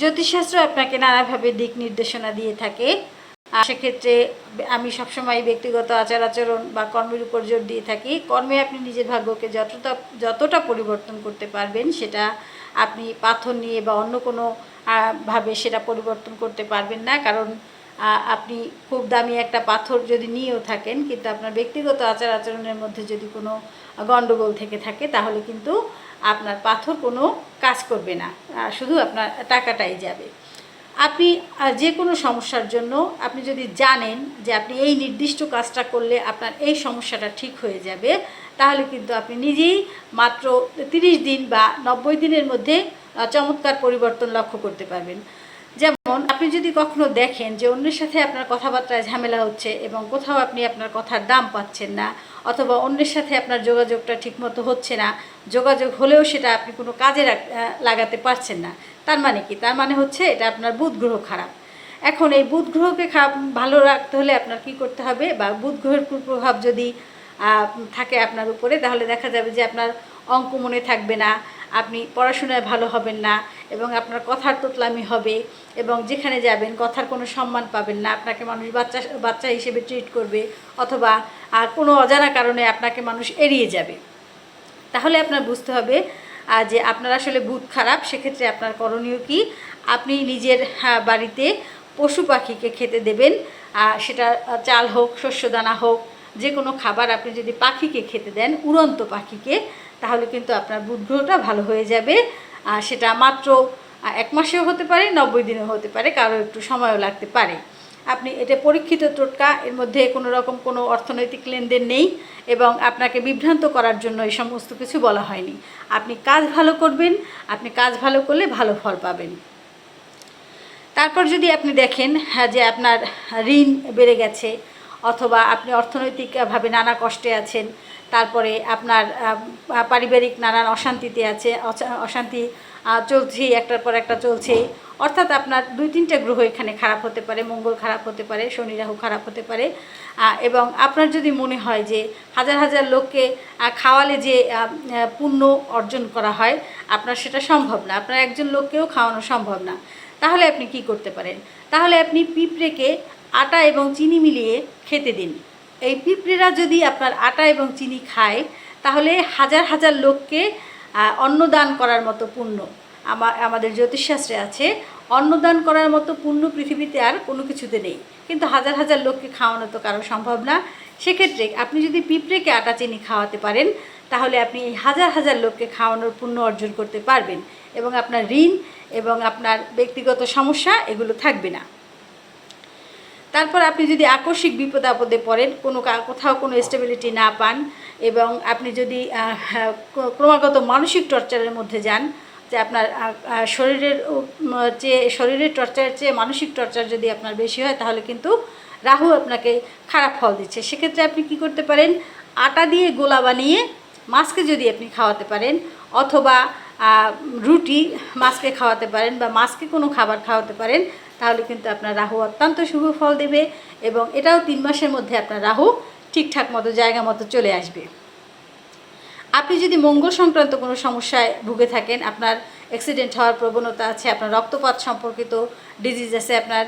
জ্যোতিষশাস্ত্র আপনাকে নানাভাবে দিক নির্দেশনা দিয়ে থাকে। আর সেক্ষেত্রে আমি সবসময় ব্যক্তিগত আচার আচরণ বা কর্মের উপর জোর দিয়ে থাকি। কর্মে আপনি নিজের ভাগ্যকে যতটা যতটা পরিবর্তন করতে পারবেন, সেটা আপনি পাথর নিয়ে বা অন্য কোনো ভাবে সেটা পরিবর্তন করতে পারবেন না। কারণ আপনি খুব দামি একটা পাথর যদি নিয়েও থাকেন, কিন্তু আপনার ব্যক্তিগত আচার আচরণের মধ্যে যদি কোনো গণ্ডগোল থেকে থাকে, তাহলে কিন্তু আপনার পাথর কোনো কাজ করবে না। শুধু আপনার টাকাটাই যাবে। আপনি যে কোনো সমস্যার জন্য আপনি যদি জানেন যে আপনি এই নির্দিষ্ট কাজটা করলে আপনার এই সমস্যাটা ঠিক হয়ে যাবে, তাহলে কিন্তু আপনি নিজেই মাত্র তিরিশ দিন বা নব্বই দিনের মধ্যে চমৎকার পরিবর্তন লক্ষ্য করতে পারবেন। যেমন, আপনি যদি কখনো দেখেন যে অন্যের সাথে আপনার কথাবার্তায় ঝামেলা হচ্ছে এবং কোথাও আপনি আপনার কথার দাম পাচ্ছেন না অথবা অন্যের সাথে আপনার যোগাযোগটা ঠিকমতো হচ্ছে না, যোগাযোগ হলেও সেটা আপনি কোনো কাজে লাগাতে পারছেন না, তার মানে কি? তার মানে হচ্ছে এটা আপনার বুধ গ্রহ খারাপ। এখন এই বুধ গ্রহকে ভালো রাখতে হলে আপনার কি করতে হবে? বা বুধ গ্রহের কুপ্রভাব যদি থাকে আপনার উপরে, তাহলে দেখা যাবে যে আপনার অঙ্ক মনে থাকবে না, আপনি পড়াশোনায় ভালো হবেন না এবং আপনার কথার তোতলামি হবে এবং যেখানে যাবেন কথার কোনো সম্মান পাবেন না। আপনাকে মানুষ বাচ্চা বাচ্চা হিসেবে ট্রিট করবে অথবা কোনো অজানা কারণে আপনাকে মানুষ এড়িয়ে যাবে। তাহলে আপনার বুঝতে হবে যে আপনার আসলে বুধ খারাপ সেক্ষেত্রে আপনার করণীয় কি? আপনি নিজের হ্যাঁ, বাড়িতে পশু পাখিকে খেতে দেবেন। সেটা চাল হোক শস্যদানা হোক যে কোনো খাবার আপনি যদি পাখিকে খেতে দেন উড়ন্ত পাখিকে তাহলে কিন্তু আপনার বুধ গ্রহটা ভালো হয়ে যাবে। সেটা মাত্র এক মাসেও হতে পারে নব্বই দিনেও হতে পারে কারও একটু সময়ও লাগতে পারে। আপনি এটা পরীক্ষিত টোটকা এর মধ্যে কোনো রকম কোনো অর্থনৈতিক লেনদেন নেই এবং আপনাকে বিভ্রান্ত করার জন্য এই সমস্ত কিছু বলা হয়নি। আপনি কাজ ভালো করবেন আপনি কাজ ভালো করলে ভালো ফল পাবেন। তারপর যদি আপনি দেখেন হ্যাঁ, যে আপনার ঋণ বেড়ে গেছে অথবা আপনি অর্থনৈতিকভাবে নানা কষ্টে আছেন তারপরে আপনার পারিবারিক নানান অশান্তিতে আছে অশান্তি আহ, চলছে একটার পর একটা চলছে অর্থাৎ আপনার দুই তিনটা গ্রহ এখানে খারাপ হতে পারে মঙ্গল খারাপ হতে পারে শনি রাহু খারাপ হতে পারে। এবং আপনার যদি মনে হয় যে হাজার হাজার লোককে খাওয়ালে যে পুণ্য অর্জন করা হয় আপনার সেটা সম্ভব না। আপনার একজন লোককেও খাওয়ানো সম্ভব না। তাহলে আপনি কি করতে পারেন? তাহলে আপনি পিঁপড়েকে আটা এবং চিনি মিলিয়ে খেতে দিন। এই পিঁপড়েরা যদি আপনার আটা এবং চিনি খায়, তাহলে হাজার হাজার লোককে অন্নদান করার মতো পুণ্য। আমা, আমাদের জ্যোতিষশাস্ত্রে আছে, অন্নদান করার মতো পুণ্য পৃথিবীতে আর কোনো কিছুতে নেই। কিন্তু হাজার হাজার লোককে খাওয়ানো তো কারও সম্ভব না। সেক্ষেত্রে আপনি যদি পিঁপড়েকে আটা, চিনি খাওয়াতে পারেন, তাহলে আপনি এই হাজার হাজার লোককে খাওয়ানোর পুণ্য অর্জন করতে পারবেন এবং আপনার ঋণ এবং আপনার ব্যক্তিগত সমস্যা এগুলো থাকবে না। তারপর আপনি যদি আকস্মিক বিপদ আপদে পড়েন কোনো কোথাও কোনো স্টেবিলিটি না পান এবং আপনি যদি হ্যাঁ, ক্র- ক্রমাগত মানসিক টর্চারের মধ্যে যান যে আপনার শরীরের চেয়ে শরীরের টর্চারের চেয়ে মানসিক টর্চার যদি আপনার বেশি হয় তাহলে কিন্তু রাহু আপনাকে খারাপ ফল দিচ্ছে। সেক্ষেত্রে আপনি কি করতে পারেন? আটা দিয়ে গোলা বানিয়ে মাছকে যদি আপনি খাওয়াতে পারেন অথবা রুটি মাছকে খাওয়াতে পারেন বা মাছকে কোনো খাবার খাওয়াতে পারেন, তাহলে কিন্তু আপনার রাহু অত্যন্ত শুভ ফল দেবে এবং এটাও তিন মাসের মধ্যে আপনার রাহু ঠিকঠাক মতো, জায়গা মতো চলে আসবে। আপনি যদি মঙ্গল সংক্রান্ত কোনো সমস্যায় ভুগে থাকেন, আপনার অ্যাক্সিডেন্ট হওয়ার প্রবণতা আছে, আপনার রক্তপাত সম্পর্কিত ডিজিজ আছে, আপনার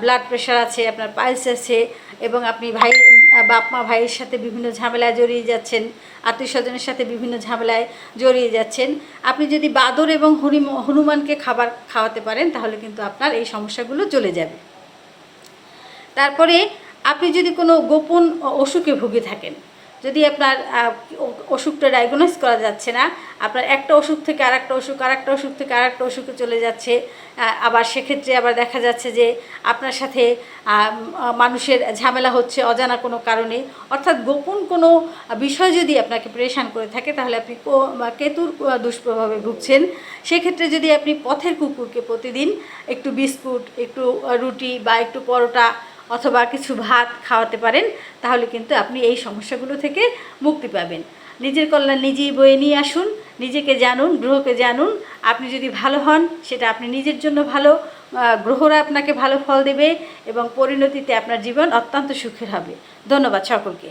ব্লাড প্রেশার আছে, আপনার পাইলস আছে এবং আপনি ভাই বাপ মা ভাইয়ের সাথে বিভিন্ন ঝামেলায় জড়িয়ে যাচ্ছেন আত্মীয় স্বজনের সাথে বিভিন্ন ঝামেলায় জড়িয়ে যাচ্ছেন। আপনি যদি বাদর এবং হনুমানকে খাবার খাওয়াতে পারেন, তাহলে কিন্তু আপনার এই সমস্যাগুলো চলে যাবে। তারপরে আপনি যদি কোনো গোপন অসুখে ভুগে থাকেন যদি আপনার অসুখটা ডায়াগনোস করা যাচ্ছে না, আপনার একটা অসুখ থেকে আরেকটা অসুখ আরেকটা অসুখ থেকে আরেকটা অসুখে চলে যাচ্ছে আবার সেক্ষেত্রে আবার দেখা যাচ্ছে যে আপনার সাথে মানুষের ঝামেলা হচ্ছে অজানা কোনো কারণে। অর্থাৎ গোপন কোনো বিষয় যদি আপনাকে পরেশান করে থাকে, তাহলে আপনি কেতুর দুষ্প্রভাবে ভুগছেন। সেক্ষেত্রে যদি আপনি পথের কুকুরকে প্রতিদিন একটু বিস্কুট, একটু রুটি বা একটু পরোটা অথবা কিছু ভাত খাওয়াতে পারেন, তাহলে কিন্তু আপনি এই সমস্যাগুলো থেকে মুক্তি পাবেন। নিজের কল্যাণ নিজেই বয়ে নিয়ে আসুন, নিজেকে জানুন, গ্রহকে জানুন। আপনি যদি ভালো হন, সেটা আপনি নিজের জন্য ভালো গ্রহরা আপনাকে ভালো ফল দেবে এবং পরিণতিতে আপনার জীবন অত্যন্ত সুখের হবে। ধন্যবাদ সকলকে।